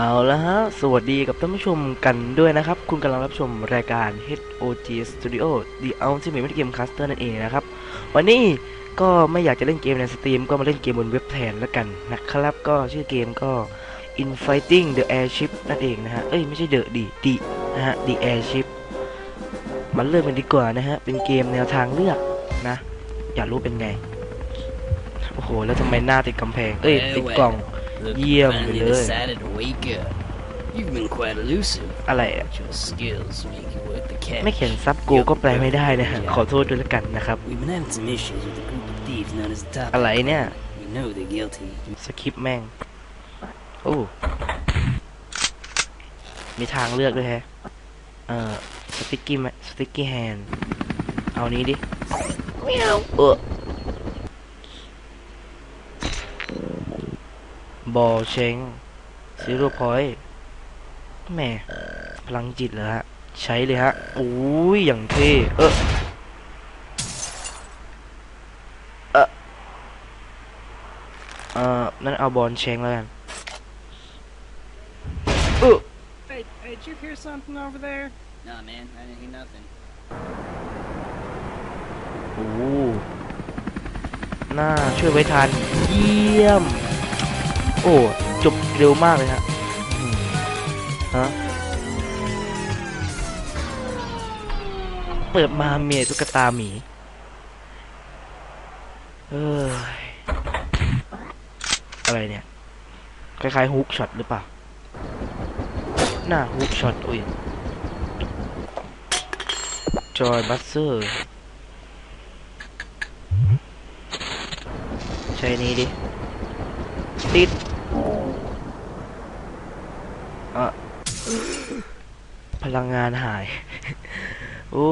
เอาละฮะ สวัสดีกับท่านผู้ชมกันด้วยนะครับ คุณกำลังรับชมรายการ HOG Studio The Ultimate Video Game Caster นั่นเองนะครับ วันนี้ก็ไม่อยากจะเล่นเกมในสตรีมก็มาเล่นเกมบนเว็บแทนแล้วกันนะครับ ก็ชื่อเกมก็ Infighting the Airship นั่นเองนะฮะ เอ้ย ไม่ใช่ The ดิ The นะฮะ The Airship มันเริ่มกันดีกว่านะฮะ เป็นเกมแนวทางเลือกนะ อยากรู้เป็นไง โอ้โห แล้วทำไมหน้าติดกำแพง เอ้ย ติดกล่อง Look, Yeah, you finally man. decided to wake up. You've been quite elusive. อะไรอะ But your skills make you worth the cash. ไม่เขียนซับกูก็แปลไม่ได้นะฮะขอโทษด้วยแล้วกันนะครับ We've been having some issues with a group of thieves known as the Top. อะไรเนี่ย We know they're guilty. สคริปต์แม่ง โอ้ มีทางเลือกด้วยแฮะ เอ่อ สติ๊กกี้สติ๊กกี้แฮนด์เอานี้ดิเมียวเออ บอลเชงซีโร่พอยต์แหม่พลังจิตเหรอฮะ ใช้เลยฮะโอ้ยอย่างเท่เออเอ่อนั่นเอาบอลเชงแล้วกันเออ Hey, hey, did you hear something over there? Nah, man, I didn't hear nothing. โอ้โหน่าช่วยไว้ทัน เยี่ยมโอ้จบเร็วมากเลยฮะฮะเปิดมาเมียตุ๊กตาหมีเอ้ยอะไรเนี่ย คล้ายๆฮุกช็อตหรือเปล่า หน้าฮุกช็อตอุ้ยจอยบัสเซอร์ใช้นี้ดิ ติดอะพ ลังงานหายโอ้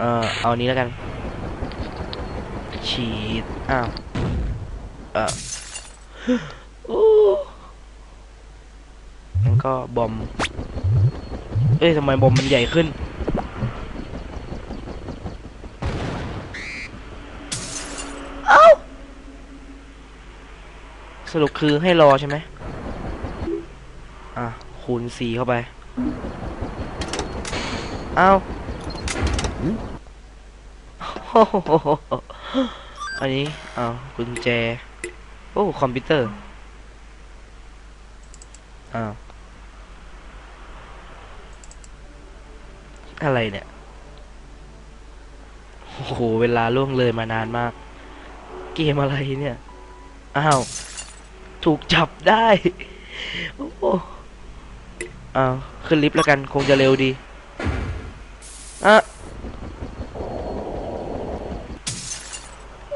เออเอานี้แล้วกัน ฉีด อ้าว เออโอ้งั้นก็บอม เอ้ยทำไมบอมมันใหญ่ขึ้น เอ้า สรุปคือให้รอใช่ไหมอะ คูณสี่เข้าไป เอาโอ้โหอันนี้เอากุญแจ โอ้ คอมพิวเตอร์อ้าวอะไรเนี่ย โอ้โห เวลาล่วงเลยมานานมาก เกมอะไรเนี่ย อ้าว ถูกจับได้ โอ้โหอ้าว ขึ้นลิฟต์แล้วกัน คงจะเร็วดี อะ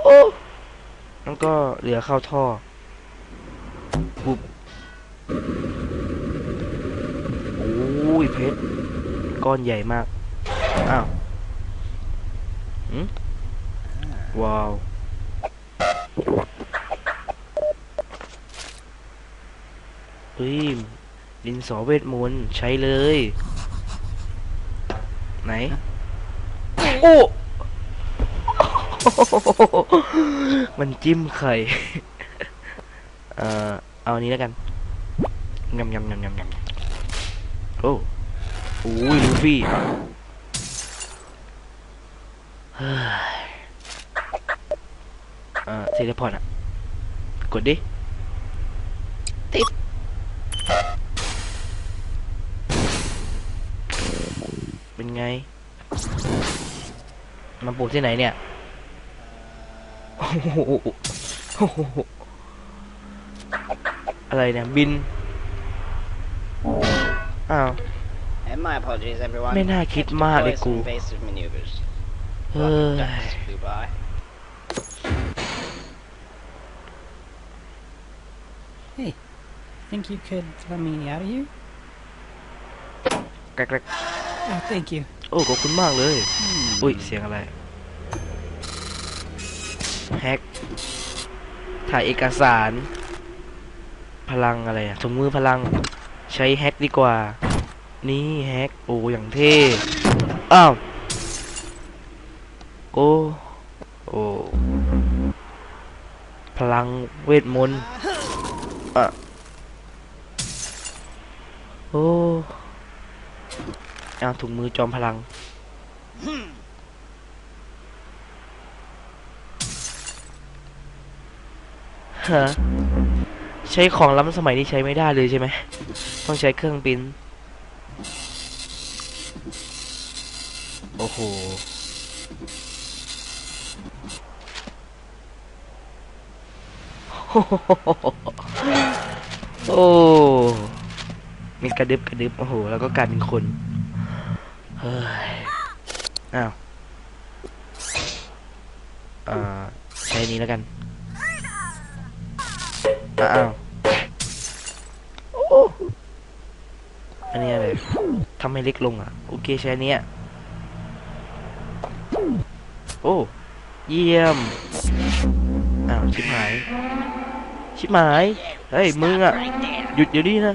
โอ้แล้วก็เหลือเข้าท่อบุบโอ้ยเพชรก้อนใหญ่มาก อ้าวหืมว้าว เฮ้ยดินสอเวทมนต์ใช้เลย ไหนโอ้มันจิ้มไข่เอ่อเอาอันนี้แล้วกันยำยำยำยำยำโอ้โอ้ยลูฟี่เฮ้ยเอ่อเทเลพอร์ตอะ กดดิติด เป็นไงมาปลูกที่ไหนเนี่ยโอ้โหโอ้โหอะไรเนี่ยบิน อ้าว And my apologies, everyone. ไม่น่าคิดมากเลย Deploy กู some evasive maneuvers. เฮ้ย Ducks flew by. Think you could let me out of here? แกรก Oh, thank you. ๆโอ้ขอบคุณมากเลย อุ้ย เสียงอะไร แฮก ถ่ายเอกสาร พลังอะไรอะถุงมือพลัง ใช้แฮกดีกว่า นี่แฮก โอ้อย่างเท่ อ้าว โอ้ โอ้ พลังเวทมนต์อะโอ้ เอาถุงมือจอมพลัง ฮะ ใช้ของล้ำสมัยนี้ใช้ไม่ได้เลยใช่ไหม ต้องใช้เครื่องบิน โอ้โหโอ้ มีกระดึบกระดึบโอ้โห แล้วก็กลายเป็นคนเฮ้ย อ้าวอ่าใช้นี้แล้วกันอ้าวอันนี้อะไรทำให้เล็กลงอะ โอเคใช้นี้โอ้ เยี่ยม อ้าว ชิบหาย ชิบหาย เฮ้ย มึงอะ หยุดเดี๋ยวนี้นะ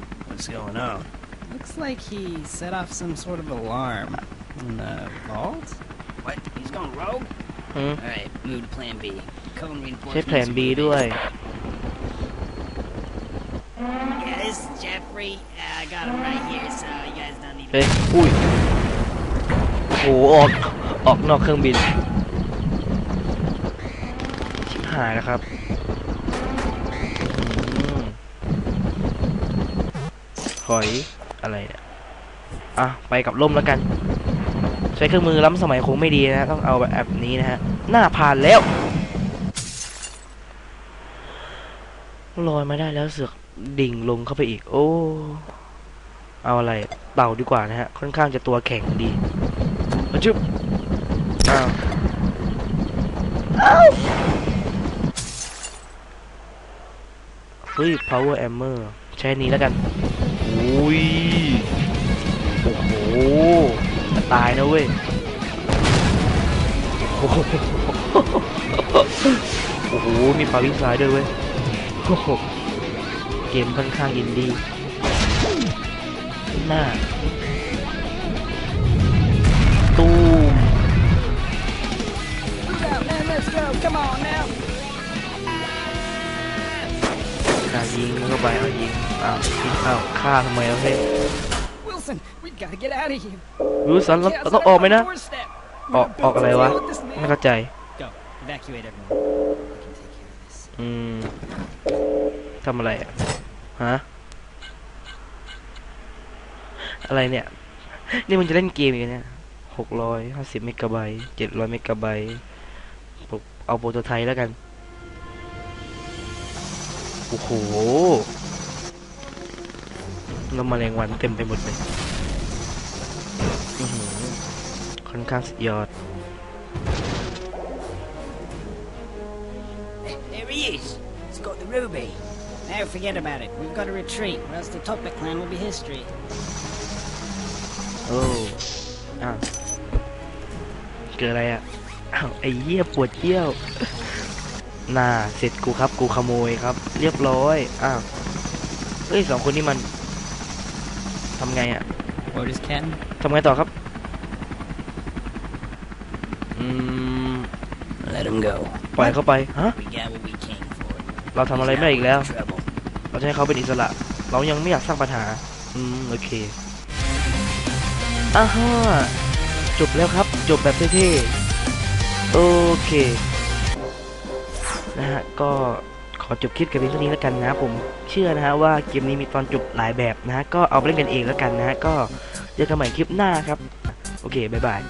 Looks like he set off some sort of alarm in the vault. What? He's gone rogue? หืม Alright, move to plan B. Cone ใช้ reinforcements. แผน B ด้วย Yeah, this is Jeffrey. Uh, I got him right here, so you guys don't need เฮ้ย อุ้ย โห ออก ออกนอกเครื่องบิน ชิบหายแล้วครับอืมหอย อะไรเนี่ยอะไปกับล่มแล้วกัน ใช้เครื่องมือล้ำสมัยคงไม่ดีนะต้องเอาแบบนี้นะฮะหน้าผ่านแล้วลอยมาได้แล้วเสือกดิ่งลงเข้าไปอีก โอ้เอาอะไรเต่าดีกว่านะฮะ ค่อนข้างจะตัวแข็งดีอจุ๊บอ้าวอ้าวเฮ้ย power hammer ใช้อันนี้แล้วกัน อุ้ยโอ้โหจะตายนะเว้ยโอ้โหโอ้โหมีปลาวิ่งซ้ายด้วยเว้ยโอ้โหเกมค่อนข้างอินดี้หน้าตูม Move out, man. Let's go. Come on now. อะยิงเข้าไปเอายิงอ้าวยิงอ้าวฆ่าทำไมวะเฮ้ย Wilson, we've got to get out of here. รู้สันเรา Yeah, เราต้องออกไหมนะ doorstep. ออกออกอะไรวะ ไม่เข้าใจ Go. Evacuate everyone. I can take care of this. อืมทำอะไรอะฮะ อะไรเนี่ย นี่มันจะเล่นเกมอีกเนี่ยหกร้อยห้าสิบเมกะไบต์เจ็ดร้อยเมกะไบต์ผมเอาโปรโตไทป์แล้วกัน โอ้โหแล้วแมลงวันเต็มไปหมดเลยอื้อหือค่อนข้างสุดยอด Hey, there he is. He's got the ruby. Now forget about it. We've got to retreat, or else the Toppat clan will be history. โอ้อ้าวเกิดอะไรอะ อ้าว ไอ้เหี้ยปวดเยี่ยว น่าเสร็จกูครับ กูขโมยครับ เรียบร้อยอ้าวเฮ้ยสองคนนี้มันทำไงอะ Orders, Captain. ทำไงต่อครับอืม Let him go. ปล่อยเข้าไปฮะ We got what we came for. เราทำอะไรไม่ได้อีกแล้ว Trouble. เราจะให้เขาเป็นอิสระ เรายังไม่อยากสร้างปัญหา อืม โอเคอ่าฮะจบแล้วครับ จบแบบเท่ๆ โอเค นะฮะก็ขอจบคลิปกันเพียงเท่านี้แล้วกันนะผมเชื่อนะฮะว่าเกมนี้มีตอนจบหลายแบบนะฮะก็เอาไปเล่นกันเองแล้วกันนะฮะก็เจอกันใหม่คลิปหน้าครับ โอเคบ๊ายบาย